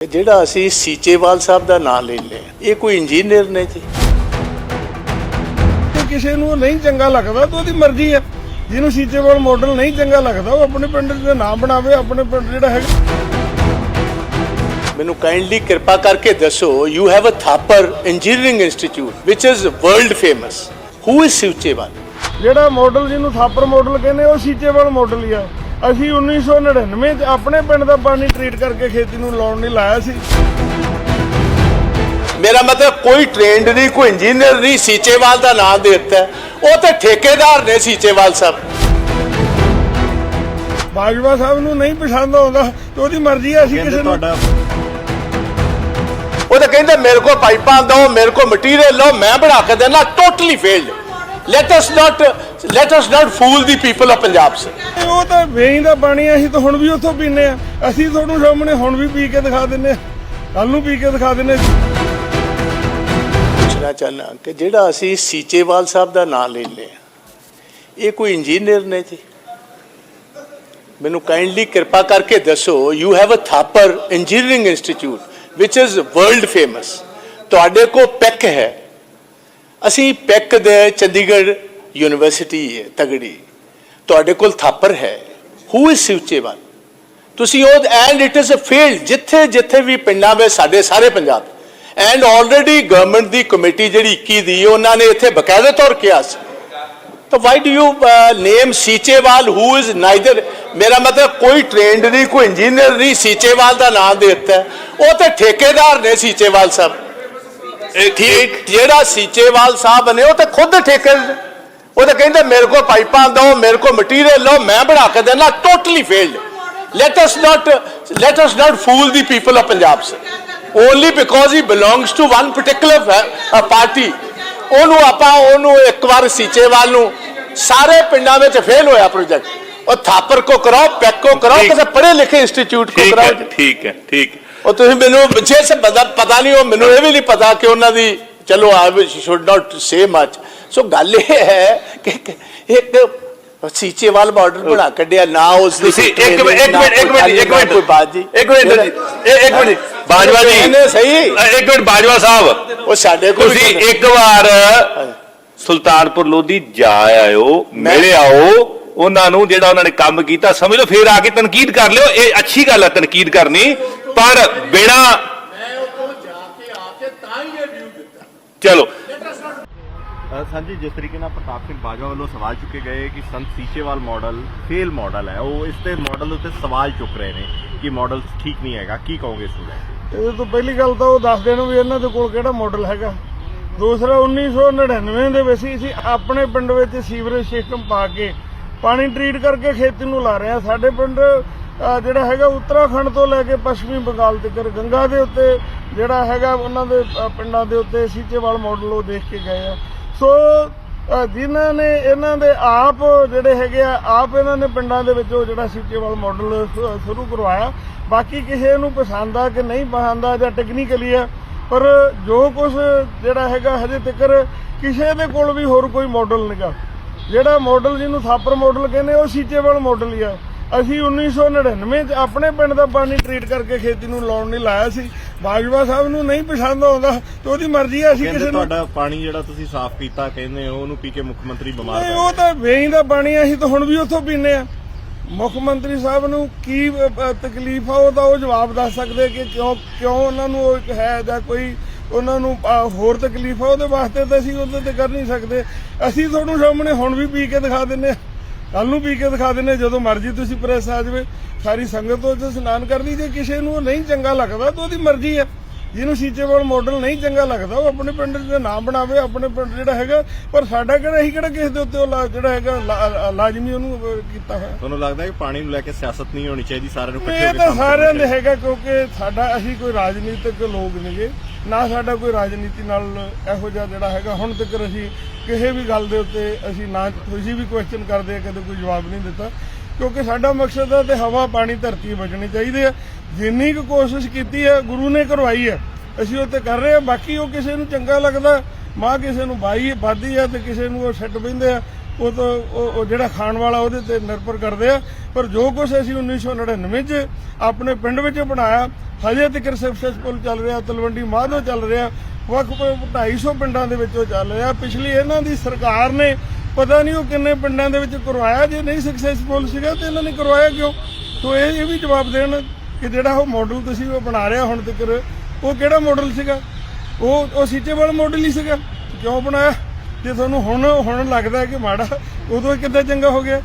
ਜਿਹੜਾ ਅਸੀਂ ਸੀਚੇਵਾਲ ਸਾਹਿਬ ਦਾ ਨਾਮ ਲੈ ਲਿਆ ਇਹ ਕੋਈ ਇੰਜੀਨੀਅਰ ਨੇ ਜੀ। ਜੇ ਕਿਸੇ ਨੂੰ ਨਹੀਂ ਚੰਗਾ ਲੱਗਦਾ ਤਾਂ ਉਹਦੀ ਮਰਜ਼ੀ ਹੈ ਜਿਹਨੂੰ ਸੀਚੇਵਾਲ ਮਾਡਲ ਨਹੀਂ ਚੰਗਾ ਲੱਗਦਾ ਉਹ ਆਪਣੇ ਪਿੰਡ ਦੇ ਨਾਮ ਬਣਾਵੇ ਆਪਣੇ ਪਿੰਡ ਜਿਹੜਾ ਹੈਗਾ। ਮੈਨੂੰ ਕਾਈਂਡਲੀ ਕਿਰਪਾ ਕਰਕੇ ਦੱਸੋ you have a Thapar engineering institute which is world famous who is Seechewal? ਜਿਹੜਾ ਮਾਡਲ ਜਿਹਨੂੰ ਥਾਪਰ ਮਾਡਲ ਕਹਿੰਦੇ ਉਹ ਸੀਚੇਵਾਲ ਮਾਡਲ ਹੀ ਆ। ਅਸੀਂ 1999 ਚ ਆਪਣੇ ਪਿੰਡ ਦਾ ਪਾਣੀ ਟ੍ਰੀਟ ਕਰਕੇ ਖੇਤੀ ਨੂੰ ਲਾਉਣ ਨਹੀਂ ਲਾਇਆ ਸੀ। ਮੇਰਾ ਮਤਲਬ ਕੋਈ ਟ੍ਰੇਨਡ ਨਹੀਂ ਕੋਈ ਇੰਜੀਨੀਅਰ ਨਹੀਂ ਸੀਚੇਵਾਲ ਦਾ ਨਾਮ ਦੇ ਦਿੱਤਾ। ਉਹ ਤੇ ਠੇਕੇਦਾਰ ਨੇ ਸੀਚੇਵਾਲ ਸਾਹਿਬ। ਬਾਜਵਾ ਸਾਹਿਬ ਨੂੰ ਨਹੀਂ ਪਸੰਦ ਆਉਂਦਾ ਤੇ ਉਹਦੀ ਮਰਜ਼ੀ ਹੈ ਅਸੀਂ ਕਿਸੇ ਨੂੰ ਉਹ ਤਾਂ ਕਹਿੰਦੇ ਮੇਰੇ ਕੋਲ ਪਾਈਪਾਂ ਦਿਓ ਮੇਰੇ ਕੋਲ ਮਟੀਰੀਅਲ ਲਓ ਮੈਂ ਬਣਾ ਕੇ ਦੇਣਾ totally failed let us not let us not fool the people of Punjab say ਉਹ ਤਾਂ ਵੇਈ ਦਾ ਪਾਣੀ ਅਸੀਂ ਤਾਂ ਹੁਣ ਵੀ ਉੱਥੋਂ ਪੀਨੇ ਆ। ਅਸੀਂ ਤੁਹਾਨੂੰ ਸਾਹਮਣੇ ਹੁਣ ਵੀ ਪੀ ਕੇ ਦਿਖਾ ਦਿੰਨੇ ਆ। ਕੱਲ ਨੂੰ ਪੀ ਕੇ ਦਿਖਾ ਦਿੰਨੇ ਪੁੱਛਣਾ ਚਾਹਨਾ ਕਿ ਜਿਹੜਾ ਅਸੀਂ ਸੀਚੇਵਾਲ ਸਾਹਿਬ ਦਾ ਨਾਮ ਲੈ ਲਿਆ ਇਹ ਕੋਈ ਇੰਜੀਨੀਅਰ ਨੇ ਜੀ? ਮੈਨੂੰ ਕਾਈਂਡਲੀ ਕਿਰਪਾ ਕਰਕੇ ਦੱਸੋ you have a Thapar engineering institute which is world famous ਤੁਹਾਡੇ ਕੋ ਪੈਕ ਹੈ ਅਸੀਂ ਪੈਕ ਦੇ ਚੰਡੀਗੜ੍ਹ ਯੂਨੀਵਰਸਿਟੀ ਹੈ ਤਗੜੀ। ਤੁਹਾਡੇ ਕੋਲ ਥਾਪਰ ਹੈ। ਹੂ ਇਜ਼ ਸੀਚੇਵਾਲ ਤੁਸੀਂ ਉਹ and it is a field ਜਿੱਥੇ ਜਿੱਥੇ ਵੀ ਪਿੰਡਾਂ ਵਿੱਚ ਸਾਡੇ ਸਾਰੇ ਪੰਜਾਬ ਐਂਡ ਆਲਰੇਡੀ ਗਵਰਨਮੈਂਟ ਦੀ ਕਮੇਟੀ ਜਿਹੜੀ 21 ਦੀ, ਉਹਨਾਂ ਨੇ ਇੱਥੇ ਬਕਾਇਦਾ ਤੌਰ ਕਿਹਾ ਸੀ। ਤਾਂ why do you name Seechewal who is neither ਮੇਰਾ ਮਤਲਬ ਕੋਈ ਟ੍ਰੇਨਡ ਨਹੀਂ, ਕੋਈ ਇੰਜੀਨੀਅਰ ਨਹੀਂ ਸੀਚੇਵਾਲ ਦਾ ਨਾਮ ਦੇ ਦਿੱਤਾ। ਉਹ ਤੇ ਠੇਕੇਦਾਰ ਨੇ ਸੀਚੇਵਾਲ ਸਾਹਿਬ। ਠੀਕ। ਜਿਹੜਾ ਸੀਚੇਵਾਲ ਸਾਹਿਬ ਨੇ ਉਹ ਤੇ ਖੁਦ ਠੇਕੇ ਉਹ ਤਾਂ ਕਹਿੰਦੇ ਮੇਰੇ ਕੋਲ ਪਾਈਪਾਂ ਦਿਓ ਮੇਰੇ ਕੋਲ ਮਟੀਰੀਅਲ ਲਓ ਮੈਂ ਬਣਾ ਕੇ ਦੇਣਾ totally failed let us not let us not fool the people of Punjab say only because he belongs to one particular party ਉਹਨੂੰ ਆਪਾਂ ਉਹਨੂੰ ਇੱਕ ਵਾਰ ਸੀਚੇਵਾਲ ਨੂੰ ਸਾਰੇ ਪਿੰਡਾਂ ਵਿੱਚ ਫੇਲ ਹੋਇਆ ਪ੍ਰੋਜੈਕਟ ਉਹ ਥਾਪਰ ਕੋ ਕਰਾਓ ਪੈਕ ਕੋ ਕਰਾਓ। ਕਿਸੇ ਪੜ੍ਹੇ ਲਿਖੇ ਇੰਸਟੀਚਿਊਟ ਕੋ ਕਰਾਓ। ਠੀਕ ਹੈ ਠੀਕ ਹੈ। ਉਹ ਤੁਸੀਂ ਮੈਨੂੰ ਪਿੱਛੇ ਸੇ ਪਤਾ ਪਤਾ ਨਹੀਂ ਉਹ ਮੈਨੂੰ ਇਹ ਵੀ ਨਹੀਂ ਪਤਾ ਕਿ ਉਹਨਾਂ ਦੀ ਚਲੋ ਆਈ should not say much so ਗੱਲ ਇਹ ਹੈ ਕਿ ਇੱਕ ਸੀਚੇਵਾਲ ਮਾਡਲ ਬਣਾ ਕੱਢਿਆ ਨਾ ਉਸ ਦੀ ਇੱਕ ਮਿੰਟ ਇੱਕ ਮਿੰਟ ਇੱਕ ਮਿੰਟ ਇੱਕ ਨਾ ਕੋਈ ਬਾਤ ਜੀ ਮਿੰਟ ਇੱਕ ਮਿੰਟ ਜੀ ਇਹ ਇੱਕ ਮਿੰਟ। ਬਾਜਵਾ ਜੀ ਇਹਨੇ ਸਹੀ। ਇੱਕ ਮਿੰਟ ਬਾਜਵਾ ਸਾਹਿਬ। ਉਹ ਸਾਡੇ ਕੋਲ ਤੁਸੀਂ ਇੱਕ ਵਾਰ ਸੁਲਤਾਨਪੁਰ ਲੋਧੀ ਜਾ ਆਇਓ ਮਿਲੇ ਆਓ ਉਹਨਾਂ ਨੂੰ ਜਿਹੜਾ ਉਹਨਾਂ ਨੇ ਕੰਮ ਕੀਤਾ ਸਮਝ ਲਓ ਫੇਰ ਆ ਕੇ ਤਨਕੀਦ ਕਰ ਲਿਓ। ਇਹ ਅੱਛੀ ਗੱਲ ਹੈ ਤਨਕੀਦ ਕਰਨੀ। ਪਰ ਬਿਨਾ ਚਲੋ। ਅ, ਸੰਜੀ ਜਿਸ ਤਰੀਕੇ ਨਾਲ ਪ੍ਰਤਾਪ ਸਿੰਘ ਬਾਜਵਾ ਵੱਲੋਂ ਸਵਾਲ ਚੁੱਕੇ ਗਏ ਕਿ Sant Seechewal model fail model ਹੈ ਉਹ ਇਸ ਤੇ ਮਾਡਲ ਉੱਤੇ ਸਵਾਲ ਚੁੱਕ ਰਹੇ ਨੇ ਕਿ ਮਾਡਲ ਠੀਕ ਨਹੀਂ ਹੈਗਾ ਕੀ ਕਹੋਗੇ ਇਸ ਨੂੰ? ਇਹ ਤੋਂ ਪਹਿਲੀ ਗੱਲ ਤਾਂ ਉਹ ਦੱਸ ਦੇਣ ਵੀ ਇਹਨਾਂ ਦੇ ਕੋਲ ਕਿਹੜਾ ਮਾਡਲ ਹੈਗਾ। ਦੂਸਰਾ 1999 ਦੇ ਵਿੱਚ ਅਸੀਂ ਆਪਣੇ ਪਿੰਡ ਵਿੱਚ ਸੀਵਰੇਜ ਸਿਸਟਮ ਪਾ ਕੇ ਪਾਣੀ ਟ੍ਰੀਟ ਕਰਕੇ ਖੇਤੀ ਨੂੰ ਲਾ ਰਹੇ ਆ ਸਾਡੇ ਪਿੰਡ ਜਿਹੜਾ ਹੈਗਾ ਉੱਤਰਾਖੰਡ ਤੋਂ ਲੈ ਕੇ ਪੱਛਮੀ ਬੰਗਾਲ ਤੱਕ, ਗੰਗਾ ਦੇ ਉੱਤੇ ਜਿਹੜਾ ਹੈਗਾ ਉਹਨਾਂ ਦੇ ਪਿੰਡਾਂ ਦੇ ਉੱਤੇ ਸੀਚੇਵਾਲ ਮਾਡਲ ਉਹ ਦੇਖ ਕੇ ਗਏ ਆ। ਸੋ ਜਿਨ੍ਹਾਂ ਨੇ ਇਹਨਾਂ ਦੇ ਆਪ ਜਿਹੜੇ ਹੈਗੇ ਆ, ਆਪ ਇਹਨਾਂ ਨੇ ਪਿੰਡਾਂ ਦੇ ਵਿੱਚ ਉਹ ਜਿਹੜਾ ਸੀਚੇਵਾਲ ਮਾਡਲ ਸ਼ੁਰੂ ਕਰਵਾਇਆ। ਬਾਕੀ ਕਿਸੇ ਨੂੰ ਪਸੰਦ ਆ ਕਿ ਨਹੀਂ ਪਸੰਦ ਆ ਜਾਂ ਟੈਕਨੀਕਲੀ ਆ, ਪਰ ਜੋ ਕੁਝ ਜਿਹੜਾ ਹੈਗਾ ਹਜੇ ਤੱਕ ਕਿਸੇ ਦੇ ਕੋਲ ਵੀ ਹੋਰ ਕੋਈ ਮਾਡਲ ਨਹੀਂਗਾ ਜਿਹੜਾ ਮਾਡਲ ਜਿਹਨੂੰ ਥਾਪਰ ਮਾਡਲ ਕਹਿੰਦੇ ਉਹ ਸੀਚੇਵਾਲ ਮਾਡਲ ਹੀ ਆ। ਅਸੀਂ 1999 ਚ ਆਪਣੇ ਪਿੰਡ ਦਾ ਪਾਣੀ ਟ੍ਰੀਟ ਕਰਕੇ ਖੇਤੀ ਨੂੰ ਲਾਉਣ ਨਹੀਂ ਲਾਇਆ ਸੀ। ਬਾਜਵਾ ਸਾਹਿਬ ਨੂੰ ਨਹੀਂ ਪਸੰਦ ਆਉਂਦਾ ਤੇ ਉਹਦੀ ਮਰਜ਼ੀ ਆ ਅਸੀਂ ਕਿਸੇ ਨੂੰ ਤੁਹਾਡਾ ਪਾਣੀ ਜਿਹੜਾ ਤੁਸੀਂ ਸਾਫ਼ ਕੀਤਾ ਕਹਿੰਦੇ ਹੋ ਉਹਨੂੰ ਪੀ ਕੇ ਮੁੱਖ ਮੰਤਰੀ ਬਿਮਾਰ ਨਹੀਂ ਉਹ ਤਾਂ ਵੇਈ ਦਾ ਪਾਣੀ ਆ, ਅਸੀਂ ਤਾਂ ਹੁਣ ਵੀ ਉੱਥੋਂ ਪੀਨੇ ਆ। ਮੁੱਖ ਮੰਤਰੀ ਸਾਹਿਬ ਨੂੰ ਕੀ ਅ, ਅ, ਤਕਲੀਫ ਆ ਉਹ ਤਾਂ ਉਹ ਜਵਾਬ ਦੱਸ ਸਕਦੇ ਕਿ ਕਿਉਂ ਕਿਉਂ ਉਹਨਾਂ ਨੂੰ ਉਹ ਇੱਕ ਹੈ ਜਾਂ ਕੋਈ ਉਹਨਾਂ ਨੂੰ ਅ, ਹੋਰ ਤਕਲੀਫ ਆ ਉਹਦੇ ਵਾਸਤੇ ਤਾਂ ਅਸੀਂ ਉਹਦੇ ਤੇ ਕਰ ਨਹੀਂ ਸਕਦੇ। ਅਸੀਂ ਤੁਹਾਨੂੰ ਸਾਹਮਣੇ ਹੁਣ ਵੀ ਪੀ ਕੇ ਦਿਖਾ ਦਿੰਨੇ ਆ। ਕੱਲ ਨੂੰ ਪੀ ਕੇ ਦਿਖਾ ਦਿੰਨੇ ਜਦੋਂ ਮਰਜ਼ੀ ਤੁਸੀਂ ਪ੍ਰੈਸ ਆ ਜਾਵੇ, ਸਾਰੀ ਸੰਗਤ ਉਹ ਇਸ਼ਨਾਨ ਕਰਨੀ, ਜੇ ਕਿਸੇ ਨੂੰ ਉਹ ਨਹੀਂ ਚੰਗਾ ਲੱਗਦਾ, ਤਾਂ ਉਹਦੀ ਮਰਜ਼ੀ ਹੈ। ਜਿਹਨੂੰ ਸੀਚੇਵਾਲ ਮਾਡਲ ਨਹੀਂ ਚੰਗਾ ਲੱਗਦਾ ਉਹ ਆਪਣੇ ਪਿੰਡ ਦੇ ਨਾਮ ਬਣਾਵੇ ਆਪਣੇ ਪਿੰਡ ਜਿਹੜਾ ਹੈਗਾ ਪਰ ਸਾਡਾ ਕਿਹੜਾ ਅਸੀਂ ਕਿਹੜਾ ਕਿਸੇ ਦੇ ਉੱਤੇ ਉਹ ਲਾ- ਜਿਹੜਾ ਹੈਗਾ ਲਾਜ਼ਮੀ ਉਹਨੂੰ ਕੀਤਾ ਹੋਇਆ। ਤੁਹਾਨੂੰ ਲੱਗਦਾ ਹੈ ਕਿ ਪਾਣੀ ਨੂੰ ਲੈ ਕੇ ਸਿਆਸਤ ਨਹੀਂ ਹੋਣੀ ਚਾਹੀਦੀ ਸਾਰਿਆਂ ਨੂੰ ਇਕੱਠੇ ਹੋ ਕੇ ਕੰਮ ਕਰਨਾ ਸਾਰਿਆਂ ਦੇ। ਹੈਗਾ ਕਿਉਂਕਿ ਸਾਡਾ ਅਸੀਂ ਕੋਈ ਰਾਜਨੀਤਿਕ ਲੋਕ ਨੇਗੇ ਨਾ ਸਾਡਾ ਕੋਈ ਰਾਜਨੀਤੀ ਨਾਲ ਇਹੋ ਜਿਹਾ ਜਿਹੜਾ ਹੈਗਾ ਹੁਣ ਤੱਕ ਅਸੀਂ ਕਿਸੇ ਵੀ ਗੱਲ ਦੇ ਉੱਤੇ ਅਸੀਂ ਨਾ ਤੁਸੀਂ ਵੀ ਕੁਐਸਚਨ ਕਰਦੇ ਆ ਕਦੇ ਕੋਈ ਜਵਾਬ ਨਹੀਂ ਦਿੱਤਾ। ਕਿਉਂਕਿ ਸਾਡਾ ਮਕਸਦ ਹੈ ਤੇ ਹਵਾ ਪਾਣੀ ਧਰਤੀ ਬਚਣੀ ਚਾਹੀਦੀ ਹੈ ਜਿੰਨੀ ਕੁ ਕੋਸ਼ਿਸ਼ ਕੀਤੀ ਹੈ ਗੁਰੂ ਨੇ ਕਰਵਾਈ ਹੈ ਅਸੀਂ ਉਹ ਤੇ ਕਰ ਰਹੇ ਹਾਂ, ਬਾਕੀ ਉਹ ਕਿਸੇ ਨੂੰ ਚੰਗਾ ਲੱਗਦਾ, ਮਾਂ ਕਿਸੇ ਨੂੰ ਬਾਈ ਬਾਦੀ ਆ ਤੇ ਕਿਸੇ ਨੂੰ ਉਹ ਛੱਡ ਪੈਂਦੇ ਆ, ਉਹ ਤਾਂ ਉਹ ਜਿਹੜਾ ਖਾਣ ਵਾਲਾ ਉਹਦੇ ਤੇ ਨਿਰਭਰ ਕਰਦੇ ਆ। ਪਰ ਜੋ ਕੁਝ ਅਸੀਂ 1999 ਚ ਆਪਣੇ ਪਿੰਡ ਵਿੱਚ ਬਣਾਇਆ, ਹਜੇ ਤੱਕ ਸਕਸੈਸਫੁਲ ਚੱਲ ਰਿਹਾ, ਤਲਵੰਡੀ ਮਾਧੋ ਚੱਲ ਰਿਹਾ, ਵੱਖ ਵੱਖ 250 ਪਿੰਡਾਂ ਦੇ ਵਿੱਚ ਉਹ ਚੱਲ ਰਿਹਾ। ਪਿਛਲੀ ਇਹਨਾਂ ਦੀ ਸਰਕਾਰ ਨੇ ਪਤਾ ਨਹੀਂ ਉਹ ਕਿੰਨੇ ਪਿੰਡਾਂ ਦੇ ਵਿੱਚ ਕਰਵਾਇਆ, ਜੇ ਨਹੀਂ ਸਕਸੈਸਫੁਲ ਸੀਗਾ ਤੇ ਇਹਨਾਂ ਨੇ ਕਰਵਾਇਆ ਕਿਉਂ? ਸੋ ਇਹ ਵੀ ਜਵਾਬ ਦੇਣ ਕਿ ਜਿਹੜਾ ਉਹ ਮਾਡਲ ਤੁਸੀਂ ਉਹ ਬਣਾ ਰਿਹਾ ਹੁਣ ਤੱਕ ਉਹ ਕਿਹੜਾ ਮਾਡਲ ਸੀਗਾ? ਉਹ ਉਹ ਸੀਚੇਵਾਲ ਮਾਡਲ ਹੀ ਸੀਗਾ। ਕਿਉਂ ਬਣਾਇਆ? ਜੇ ਤੁਹਾਨੂੰ ਹੁਣ ਹੁਣ ਲੱਗਦਾ ਕਿ ਮਾੜਾ, ਉਦੋਂ ਕਿੱਦਾਂ ਚੰਗਾ ਹੋ ਗਿਆ?